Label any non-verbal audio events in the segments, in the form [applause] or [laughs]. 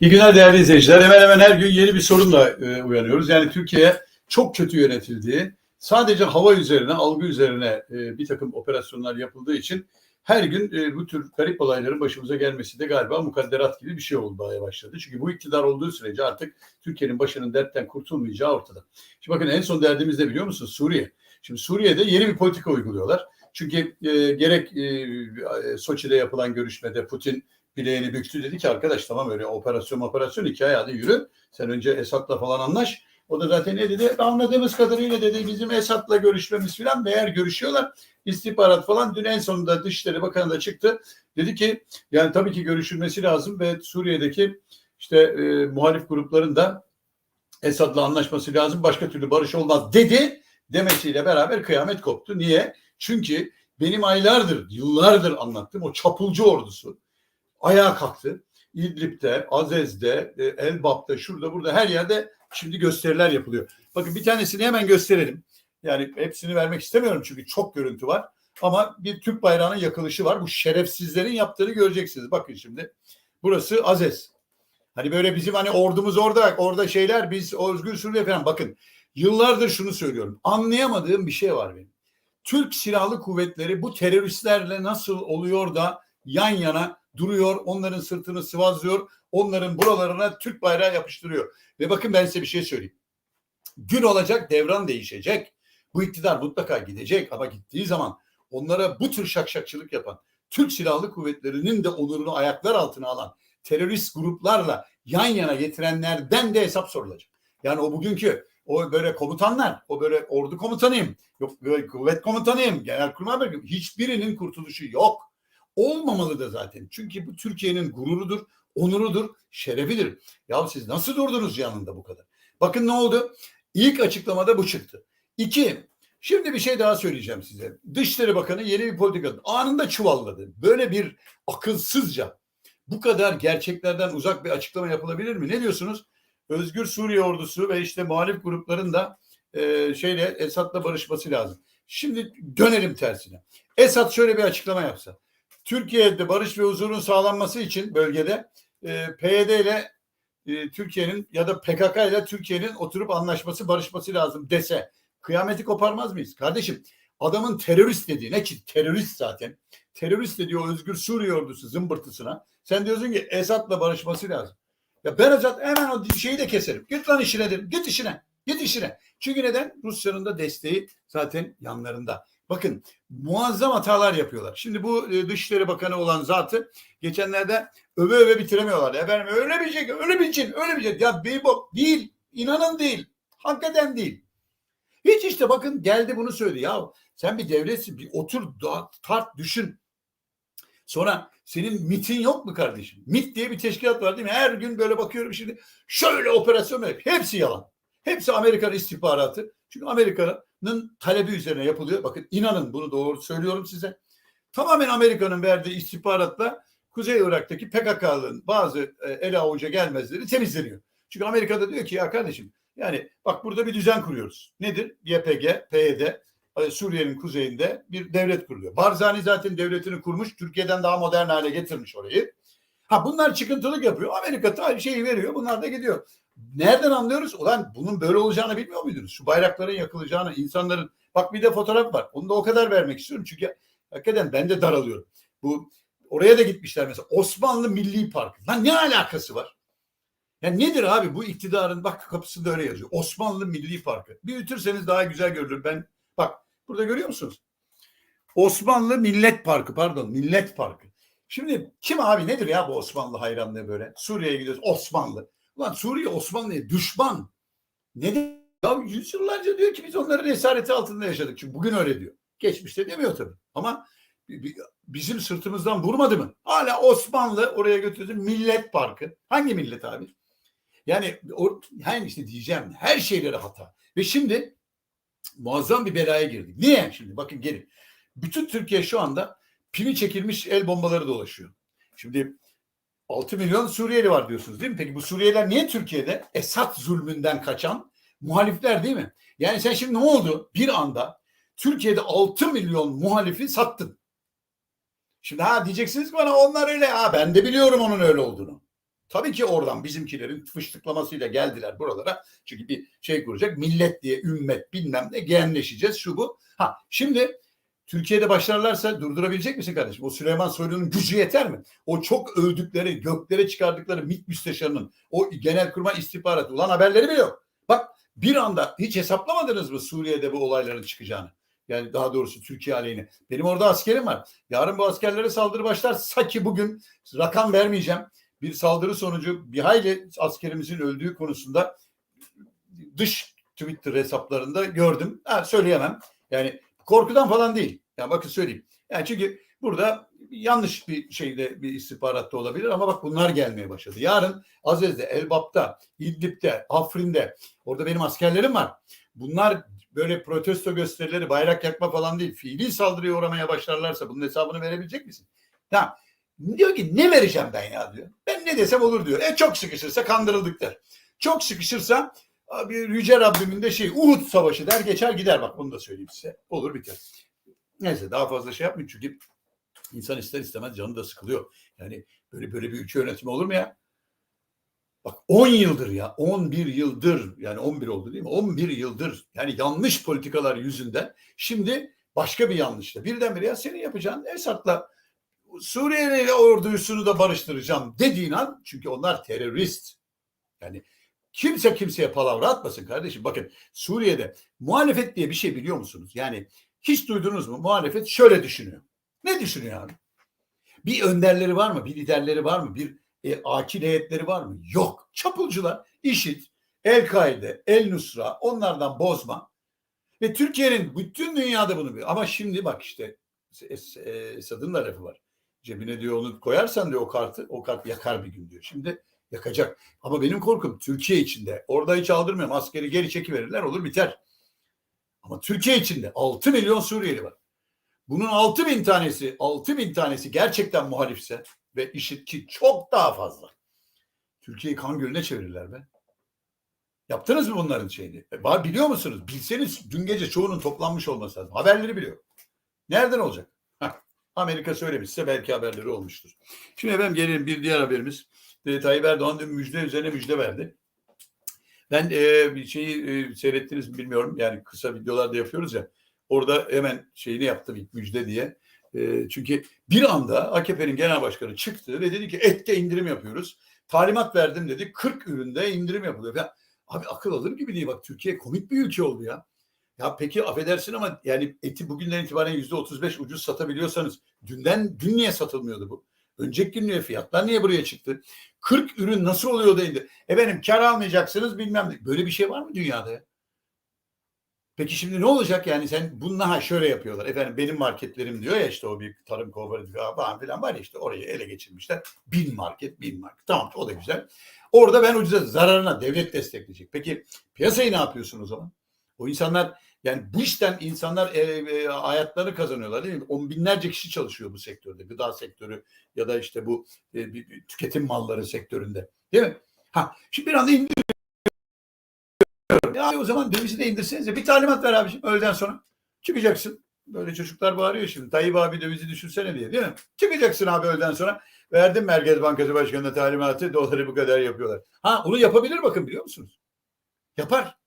İyi günler değerli izleyiciler. Hemen hemen her gün yeni bir sorunla e, uyanıyoruz. Yani Türkiye çok kötü yönetildiği, sadece hava üzerine, algı üzerine e, bir takım operasyonlar yapıldığı için her gün e, bu tür garip olayların başımıza gelmesi de galiba mukadderat gibi bir şey olmaya başladı. Çünkü bu iktidar olduğu sürece artık Türkiye'nin başının dertten kurtulmayacağı ortada. Şimdi bakın en son derdimiz ne biliyor musunuz? Suriye. Şimdi Suriye'de yeni bir politika uyguluyorlar. Çünkü e, gerek e, Soçi'de yapılan görüşmede Putin bileğini büktü dedi ki arkadaş tamam öyle operasyon operasyon hikaye hadi yürü. Sen önce Esad'la falan anlaş. O da zaten ne dedi? Anladığımız kadarıyla dedi bizim Esad'la görüşmemiz falan meğer görüşüyorlar. İstihbarat falan dün en sonunda Dışişleri Bakanı da çıktı. Dedi ki yani tabii ki görüşülmesi lazım ve Suriye'deki işte e, muhalif grupların da Esad'la anlaşması lazım. Başka türlü barış olmaz dedi. Demesiyle beraber kıyamet koptu. Niye? Çünkü benim aylardır, yıllardır anlattığım o çapulcu ordusu ayağa kalktı. İdlib'de, Azez'de, e, Elbap'ta, şurada burada her yerde şimdi gösteriler yapılıyor. Bakın bir tanesini hemen gösterelim. Yani hepsini vermek istemiyorum çünkü çok görüntü var. Ama bir Türk bayrağının yakılışı var. Bu şerefsizlerin yaptığını göreceksiniz. Bakın şimdi. Burası Azez. Hani böyle bizim hani ordumuz orada, orada şeyler biz Özgür Suriye falan. Bakın yıllardır şunu söylüyorum. Anlayamadığım bir şey var benim. Türk Silahlı Kuvvetleri bu teröristlerle nasıl oluyor da yan yana duruyor, onların sırtını sıvazlıyor, onların buralarına Türk bayrağı yapıştırıyor. Ve bakın ben size bir şey söyleyeyim. Gün olacak, devran değişecek. Bu iktidar mutlaka gidecek ama gittiği zaman onlara bu tür şakşakçılık yapan, Türk Silahlı Kuvvetleri'nin de onurunu ayaklar altına alan terörist gruplarla yan yana getirenlerden de hesap sorulacak. Yani o bugünkü o böyle komutanlar, o böyle ordu komutanıyım, yok böyle kuvvet komutanıyım, genelkurmay başkanı hiçbirinin kurtuluşu yok. Olmamalı da zaten. Çünkü bu Türkiye'nin gururudur, onurudur, şerefidir. Ya siz nasıl durdunuz yanında bu kadar? Bakın ne oldu? İlk açıklamada bu çıktı. İki, şimdi bir şey daha söyleyeceğim size. Dışişleri Bakanı yeni bir politika anında çuvalladı. Böyle bir akılsızca bu kadar gerçeklerden uzak bir açıklama yapılabilir mi? Ne diyorsunuz? Özgür Suriye ordusu ve işte muhalif grupların da e, şeyle Esad'la barışması lazım. Şimdi dönelim tersine. Esad şöyle bir açıklama yapsa. Türkiye'de barış ve huzurun sağlanması için bölgede e, PYD ile e, Türkiye'nin ya da PKK ile Türkiye'nin oturup anlaşması, barışması lazım dese kıyameti koparmaz mıyız? Kardeşim adamın terörist dediği ne ki terörist zaten. Terörist dediği o Özgür Suriye ordusu zımbırtısına sen diyorsun ki Esad'la barışması lazım. Ya ben Esad hemen o şeyi de keserim. Git lan işine derim. Git işine. Git işine. Çünkü neden? Rusya'nın da desteği zaten yanlarında. Bakın muazzam hatalar yapıyorlar. Şimdi bu e, Dışişleri Bakanı olan zatı geçenlerde öve öve bitiremiyorlar. Efendim öyle bir şey, öyle bir şey, bir şey. Değil. İnanın değil. Hakikaten değil. Hiç işte bakın geldi bunu söyledi. Ya sen bir devletsin. Bir otur tart düşün. Sonra senin MIT'in yok mu kardeşim? MIT diye bir teşkilat var değil mi? Her gün böyle bakıyorum şimdi şöyle operasyon var. Hepsi yalan. Hepsi Amerikan istihbaratı. Çünkü Amerika'nın talebi üzerine yapılıyor. Bakın inanın bunu doğru söylüyorum size. Tamamen Amerika'nın verdiği istihbaratla Kuzey Irak'taki PKK'nın bazı e, ele avuca gelmezleri temizleniyor. Çünkü Amerika'da diyor ki ya kardeşim yani bak burada bir düzen kuruyoruz. Nedir? YPG, PYD, e, Suriye'nin kuzeyinde bir devlet kuruluyor. Barzani zaten devletini kurmuş. Türkiye'den daha modern hale getirmiş orayı. Ha bunlar çıkıntılık yapıyor. Amerika şeyi veriyor. Bunlar da gidiyor. Nereden anlıyoruz? Ulan bunun böyle olacağını bilmiyor muydunuz? Şu bayrakların yakılacağını, insanların... Bak bir de fotoğraf var. Onu da o kadar vermek istiyorum. Çünkü hakikaten ben de daralıyorum. Bu oraya da gitmişler mesela. Osmanlı Milli Parkı. Lan ne alakası var? Yani nedir abi bu iktidarın bak kapısında öyle yazıyor. Osmanlı Milli Parkı. Büyütürseniz daha güzel görülür. Ben bak burada görüyor musunuz? Osmanlı Millet Parkı pardon Millet Parkı. Şimdi kim abi nedir ya bu Osmanlı hayranlığı böyle? Suriye'ye gidiyoruz Osmanlı. Ulan Suriye Osmanlı'ya düşman. Neden? Ya yüzyıllarca diyor ki biz onların esareti altında yaşadık. Çünkü bugün öyle diyor. Geçmişte demiyor tabii. Ama bizim sırtımızdan vurmadı mı? Hala Osmanlı oraya götürdü. Millet Parkı. Hangi millet abi? Yani o, yani işte diyeceğim her şeyleri hata. Ve şimdi muazzam bir belaya girdik. Niye? Şimdi bakın gelin. Bütün Türkiye şu anda pimi çekilmiş el bombaları dolaşıyor. Şimdi 6 milyon Suriyeli var diyorsunuz değil mi? Peki bu Suriyeliler niye Türkiye'de? Esad zulmünden kaçan muhalifler değil mi? Yani sen şimdi ne oldu? Bir anda Türkiye'de 6 milyon muhalifi sattın. Şimdi ha diyeceksiniz bana onlar öyle. Ha ben de biliyorum onun öyle olduğunu. Tabii ki oradan bizimkilerin fıştıklamasıyla geldiler buralara. Çünkü bir şey kuracak. Millet diye ümmet bilmem ne genleşeceğiz şu bu. Ha şimdi Türkiye'de başlarlarsa durdurabilecek misin kardeşim? O Süleyman Soylu'nun gücü yeter mi? O çok övdükleri, göklere çıkardıkları MİT müsteşarının o genelkurmay istihbaratı ulan haberleri bile yok. Bak bir anda hiç hesaplamadınız mı Suriye'de bu olayların çıkacağını? Yani daha doğrusu Türkiye aleyhine. Benim orada askerim var. Yarın bu askerlere saldırı başlarsa ki bugün rakam vermeyeceğim. Bir saldırı sonucu bir hayli askerimizin öldüğü konusunda dış Twitter hesaplarında gördüm. Ha, söyleyemem. Yani korkudan falan değil. Yani bakın söyleyeyim. Yani çünkü burada yanlış bir şeyde bir istihbaratta olabilir ama bak bunlar gelmeye başladı. Yarın Azez'de, Elbap'ta, İdlib'de, Afrin'de orada benim askerlerim var. Bunlar böyle protesto gösterileri, bayrak yakma falan değil. Fiili saldırıya uğramaya başlarlarsa bunun hesabını verebilecek misin? Tamam. Diyor ki ne vereceğim ben ya diyor. Ben ne desem olur diyor. E çok sıkışırsa kandırıldık der. Çok sıkışırsa abi Yüce Rabbimin de şey Uhud Savaşı der geçer gider bak onu da söyleyeyim size. Olur biter. Neyse daha fazla şey yapmayın çünkü insan ister istemez canı da sıkılıyor. Yani böyle böyle bir ülke yönetimi olur mu ya? Bak 10 yıldır ya 11 yıldır yani 11 oldu değil mi? 11 yıldır yani yanlış politikalar yüzünden şimdi başka bir yanlışla birdenbire ya senin yapacağın Esad'la Suriye'li ordusunu da barıştıracağım dediğin an çünkü onlar terörist. Yani kimse kimseye palavra atmasın kardeşim. Bakın Suriye'de muhalefet diye bir şey biliyor musunuz? Yani hiç duydunuz mu? Muhalefet şöyle düşünüyor. Ne düşünüyor abi? Bir önderleri var mı? Bir liderleri var mı? Bir e, akil heyetleri var mı? Yok. Çapulcular, IŞİD, El-Kaide, El-Nusra onlardan bozma. Ve Türkiye'nin bütün dünyada bunu biliyor. Ama şimdi bak işte e, Esad'ın da lafı var. Cebine diyor onu koyarsan diyor o kartı, o kart yakar bir gün diyor. Şimdi yakacak. Ama benim korkum Türkiye içinde. Orada hiç aldırmıyorum. Askeri geri çekiverirler olur biter. Ama Türkiye içinde 6 milyon Suriyeli var. Bunun 6 bin tanesi, 6 bin tanesi gerçekten muhalifse ve işit ki çok daha fazla. Türkiye'yi kan gölüne çevirirler be. Yaptınız mı bunların şeyini? E, biliyor musunuz? Bilseniz dün gece çoğunun toplanmış olması lazım. Haberleri biliyor. Nereden olacak? Heh, Amerika söylemişse belki haberleri olmuştur. Şimdi efendim gelelim bir diğer haberimiz. E, Tayyip Erdoğan dün müjde üzerine müjde verdi. Ben e, bir şeyi e, seyrettiniz mi bilmiyorum. Yani kısa videolarda yapıyoruz ya. Orada hemen şeyini yaptım ilk müjde diye. E, çünkü bir anda AKP'nin genel başkanı çıktı ve dedi ki ette indirim yapıyoruz. Talimat verdim dedi. 40 üründe indirim yapılıyor. Ya, abi akıl alır gibi değil. Bak Türkiye komik bir ülke oldu ya. Ya peki affedersin ama yani eti bugünden itibaren yüzde 35 ucuz satabiliyorsanız dünden dün niye satılmıyordu bu? Önceki gün niye fiyatlar niye buraya çıktı? 40 ürün nasıl oluyor da indi? Efendim kar almayacaksınız bilmem ne. Böyle bir şey var mı dünyada ya? Peki şimdi ne olacak yani sen bununla ha şöyle yapıyorlar. Efendim benim marketlerim diyor ya işte o bir tarım kooperatifi falan filan var ya işte orayı ele geçirmişler. Bin market bin market. Tamam o da güzel. Orada ben ucuza zararına devlet destekleyecek. Peki piyasayı ne yapıyorsun o zaman? O insanlar yani bu işten insanlar e, e, hayatlarını kazanıyorlar değil mi? On binlerce kişi çalışıyor bu sektörde. Gıda sektörü ya da işte bu e, bir- bir tüketim malları sektöründe. Değil mi? Ha, şimdi bir anda indir. Ya o zaman dövizi de indirsenize. Bir talimat ver abiciğim öğleden sonra. Çıkacaksın. Böyle çocuklar bağırıyor şimdi. Tayyip abi dövizi düşürsene diye değil mi? Çıkacaksın abi öğleden sonra. Verdim Merkez Bankası Başkanı'na talimatı. Doları bu kadar yapıyorlar. Ha onu yapabilir bakın biliyor musunuz? Yapar.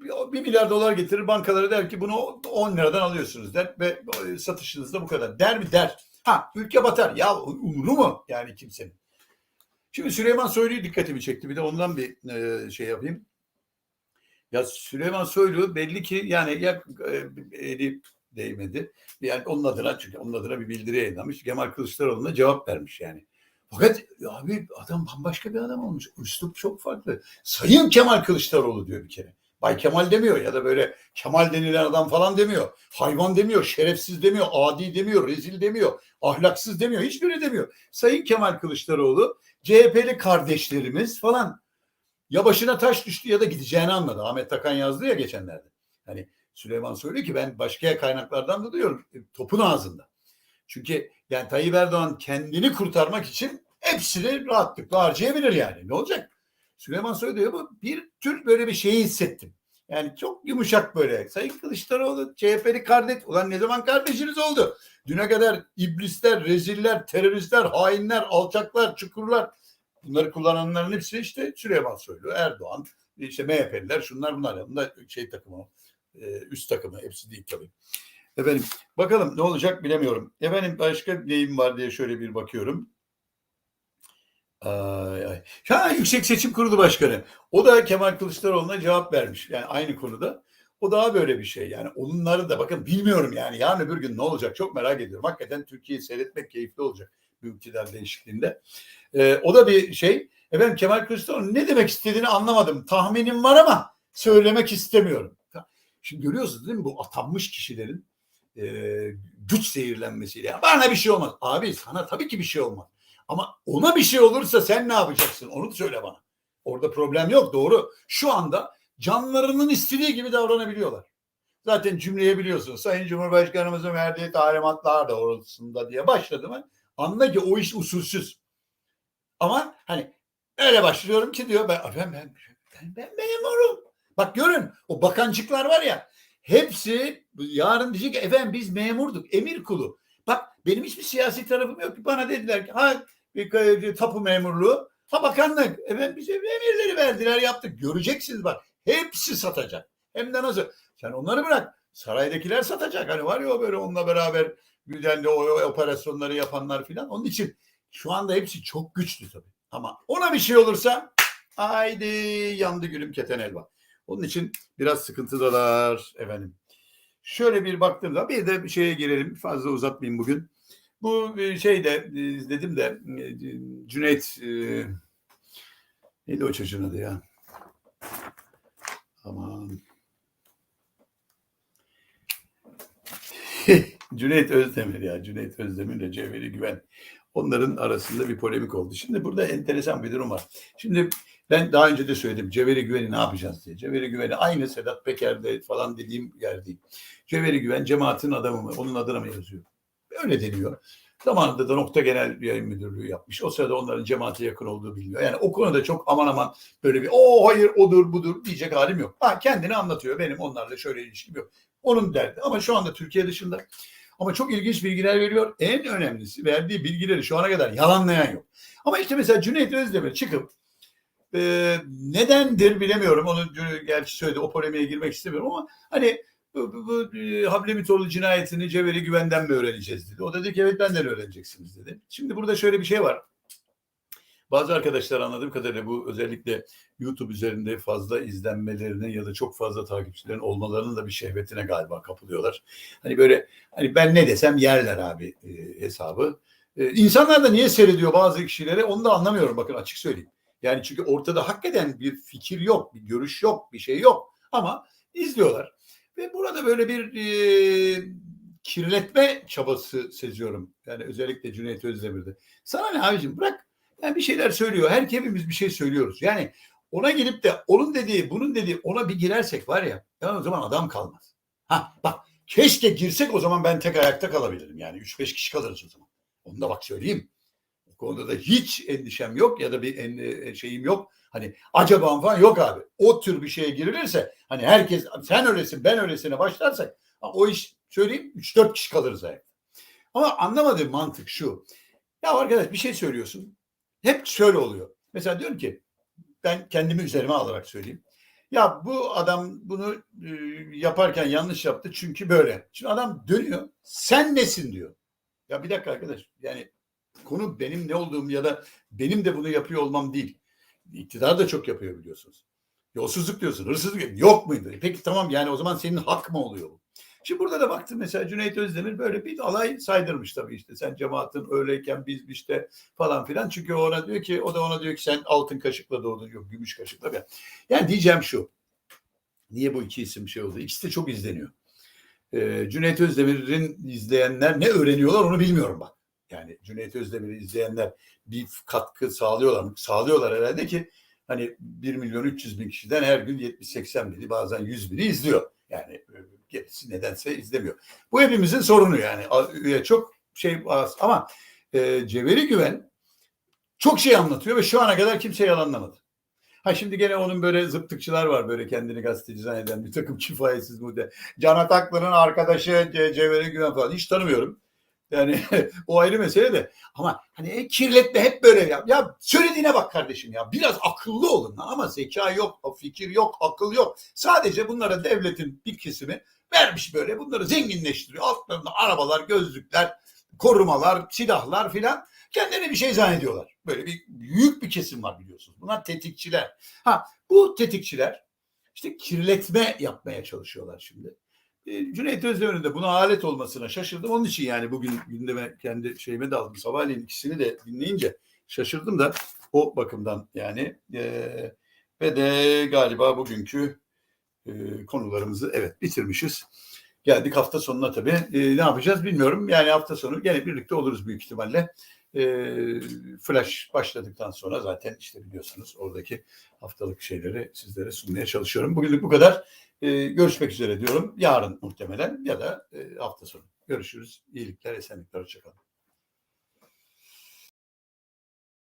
Bir, bir milyar dolar getirir bankalara der ki bunu 10 liradan alıyorsunuz der ve satışınız da bu kadar. Der mi? Der. Ha ülke batar. Ya umuru mu yani kimsenin? Şimdi Süleyman Soylu'yu dikkatimi çekti. Bir de ondan bir e, şey yapayım. Ya Süleyman Soylu belli ki yani ya e, eli değmedi. Yani onun adına çünkü onun adına bir bildiri yayınlamış. Kemal Kılıçdaroğlu'na cevap vermiş yani. Fakat abi adam bambaşka bir adam olmuş. Üslup çok farklı. Sayın Kemal Kılıçdaroğlu diyor bir kere. Bay Kemal demiyor ya da böyle Kemal denilen adam falan demiyor. Hayvan demiyor, şerefsiz demiyor, adi demiyor, rezil demiyor, ahlaksız demiyor, hiçbiri demiyor. Sayın Kemal Kılıçdaroğlu, CHP'li kardeşlerimiz falan ya başına taş düştü ya da gideceğini anladı. Ahmet Takan yazdı ya geçenlerde. Hani Süleyman söylüyor ki ben başka kaynaklardan da duyuyorum e, topun ağzında. Çünkü yani Tayyip Erdoğan kendini kurtarmak için hepsini rahatlıkla harcayabilir yani. Ne olacak? Süleyman Soylu diyor bu bir tür böyle bir şeyi hissettim. Yani çok yumuşak böyle. Sayın Kılıçdaroğlu CHP'li kardeş. Ulan ne zaman kardeşiniz oldu? Düne kadar iblisler, reziller, teröristler, hainler, alçaklar, çukurlar. Bunları kullananların hepsi işte Süleyman Soylu, Erdoğan, işte MHP'liler, şunlar bunlar. Bunlar şey takımı, e, üst takımı. Hepsi değil tabii. Efendim bakalım ne olacak bilemiyorum. Efendim başka neyim var diye şöyle bir bakıyorum. Ay, ay. Ha, Yüksek Seçim Kurulu Başkanı. O da Kemal Kılıçdaroğlu'na cevap vermiş. Yani aynı konuda. O daha böyle bir şey. Yani onları da bakın bilmiyorum yani. Yarın öbür gün ne olacak çok merak ediyorum. Hakikaten Türkiye'yi seyretmek keyifli olacak bu iktidar değişikliğinde. Ee, o da bir şey. Efendim Kemal Kılıçdaroğlu ne demek istediğini anlamadım. Tahminim var ama söylemek istemiyorum. Şimdi görüyorsunuz değil mi bu atanmış kişilerin e, güç zehirlenmesiyle. Bana bir şey olmaz. Abi sana tabii ki bir şey olmaz. Ama ona bir şey olursa sen ne yapacaksın? Onu da söyle bana. Orada problem yok doğru. Şu anda canlarının istediği gibi davranabiliyorlar. Zaten cümleyi biliyorsunuz. Sayın Cumhurbaşkanımızın verdiği talimatlar da orasında diye başladı mı? Anla ki o iş usulsüz. Ama hani öyle başlıyorum ki diyor ben ben ben, ben, ben memurum. Bak görün o bakancıklar var ya hepsi yarın diyecek ki efendim biz memurduk emir kulu. Bak benim hiçbir siyasi tarafım yok. Bana dediler ki ha bir tapu memurluğu ha bakanlık. Efendim bize emirleri verdiler yaptık. Göreceksiniz bak hepsi satacak. Hem de nasıl? Sen onları bırak. Saraydakiler satacak. Hani var ya böyle onunla beraber de o, o operasyonları yapanlar filan. Onun için şu anda hepsi çok güçlü tabii. Ama ona bir şey olursa haydi yandı gülüm keten elva. Onun için biraz sıkıntıdalar efendim. Şöyle bir baktığımda bir de şeye girelim. Fazla uzatmayayım bugün. Bu şeyde dedim de Cüneyt neydi o çocuğun adı ya? Aman. [laughs] Cüneyt Özdemir ya. Cüneyt Özdemir ile Cevheri Güven. Onların arasında bir polemik oldu. Şimdi burada enteresan bir durum var. Şimdi ben daha önce de söyledim. Cevheri Güven'i ne yapacağız diye. Cevheri Güven'i aynı Sedat Peker'de falan dediğim yerdeyim. Cevheri Güven cemaatin adamı mı? Onun adına mı yazıyor? Öyle deniyor. Zamanında da Nokta Genel Yayın Müdürlüğü yapmış. O sırada onların cemaate yakın olduğu biliniyor. Yani o konuda çok aman aman böyle bir o hayır odur budur diyecek halim yok. Ha kendini anlatıyor. Benim onlarla şöyle ilişkim yok. Onun derdi. Ama şu anda Türkiye dışında ama çok ilginç bilgiler veriyor. En önemlisi verdiği bilgileri şu ana kadar yalanlayan yok. Ama işte mesela Cüneyt Özdemir çıkıp e, nedendir bilemiyorum. Onu gerçi söyledi. O polemiğe girmek istemiyorum ama hani bu, bu, bu e, Hablemitoğlu cinayetini Cevheri Güven'den mi öğreneceğiz dedi. O dedi ki evet benden öğreneceksiniz dedi. Şimdi burada şöyle bir şey var. Bazı arkadaşlar anladığım kadarıyla bu özellikle YouTube üzerinde fazla izlenmelerine ya da çok fazla takipçilerin olmalarının da bir şehvetine galiba kapılıyorlar. Hani böyle hani ben ne desem yerler abi e, hesabı. E, insanlar da niye seyrediyor bazı kişileri onu da anlamıyorum bakın açık söyleyeyim. Yani çünkü ortada hakikaten bir fikir yok, bir görüş yok, bir şey yok ama izliyorlar. Ve burada böyle bir e, kirletme çabası seziyorum. Yani özellikle Cüneyt Özdemir'de. Sana ne abicim bırak yani bir şeyler söylüyor. Her hepimiz bir şey söylüyoruz. Yani ona gelip de onun dediği, bunun dediği ona bir girersek var ya, ya o zaman adam kalmaz. Ha bak keşke girsek o zaman ben tek ayakta kalabilirim. Yani 3-5 kişi kalırız o zaman. Onu da bak söyleyeyim. Konuda da hiç endişem yok ya da bir en, şeyim yok. Hani acaba falan yok abi. O tür bir şeye girilirse hani herkes sen öylesin ben öylesine başlarsak o iş söyleyeyim 3-4 kişi kalırız ayakta. Ama anlamadığım mantık şu. Ya arkadaş bir şey söylüyorsun. Hep şöyle oluyor. Mesela diyorum ki ben kendimi üzerime alarak söyleyeyim. Ya bu adam bunu e, yaparken yanlış yaptı çünkü böyle. Şimdi adam dönüyor. Sen nesin diyor. Ya bir dakika arkadaş. Yani konu benim ne olduğum ya da benim de bunu yapıyor olmam değil. İktidar da çok yapıyor biliyorsunuz. Yolsuzluk diyorsun, hırsızlık yok muydu? Peki tamam yani o zaman senin hak mı oluyor? Şimdi burada da baktım mesela Cüneyt Özdemir böyle bir alay saydırmış tabii işte sen cemaatin öyleyken biz işte falan filan. Çünkü ona diyor ki o da ona diyor ki sen altın kaşıkla doğdun yok gümüş kaşıkla. Yani diyeceğim şu. Niye bu iki isim şey oldu? İkisi de çok izleniyor. Ee, Cüneyt Özdemir'in izleyenler ne öğreniyorlar onu bilmiyorum bak. Yani Cüneyt Özdemir'i izleyenler bir katkı sağlıyorlar mı? Sağlıyorlar herhalde ki hani 1 milyon 300 bin kişiden her gün 70-80 bini bazen 100 bini izliyor. Yani gerisi nedense izlemiyor. Bu hepimizin sorunu yani. Çok şey az ama e, Cevheri Güven çok şey anlatıyor ve şu ana kadar kimse yalanlamadı. Ha şimdi gene onun böyle zıptıkçılar var böyle kendini gazeteci zanneden bir takım [laughs] kifayetsiz muhte. Can Ataklı'nın arkadaşı Ce Güven falan hiç tanımıyorum. Yani [laughs] o ayrı mesele de. Ama hani e, kirletme hep böyle ya. Ya söylediğine bak kardeşim ya. Biraz akıllı olun ama zeka yok, fikir yok, akıl yok. Sadece bunlara devletin bir kesimi vermiş böyle. Bunları zenginleştiriyor. Altlarında arabalar, gözlükler, korumalar, silahlar filan. Kendilerine bir şey zannediyorlar. Böyle bir büyük bir kesim var biliyorsunuz. Bunlar tetikçiler. Ha bu tetikçiler işte kirletme yapmaya çalışıyorlar şimdi. E, Cüneyt Özdemir'in de buna alet olmasına şaşırdım. Onun için yani bugün gündeme kendi şeyime daldım. Sabahleyin ikisini de dinleyince şaşırdım da o bakımdan yani. E, ve de galiba bugünkü e, konularımızı evet bitirmişiz. Geldik hafta sonuna tabii. E, ne yapacağız bilmiyorum. Yani hafta sonu gene birlikte oluruz büyük ihtimalle. E, flash başladıktan sonra zaten işte biliyorsunuz oradaki haftalık şeyleri sizlere sunmaya çalışıyorum. Bugünlük bu kadar. E, görüşmek üzere diyorum. Yarın muhtemelen ya da e, hafta sonu. Görüşürüz. İyilikler, esenlikler, hoşçakalın.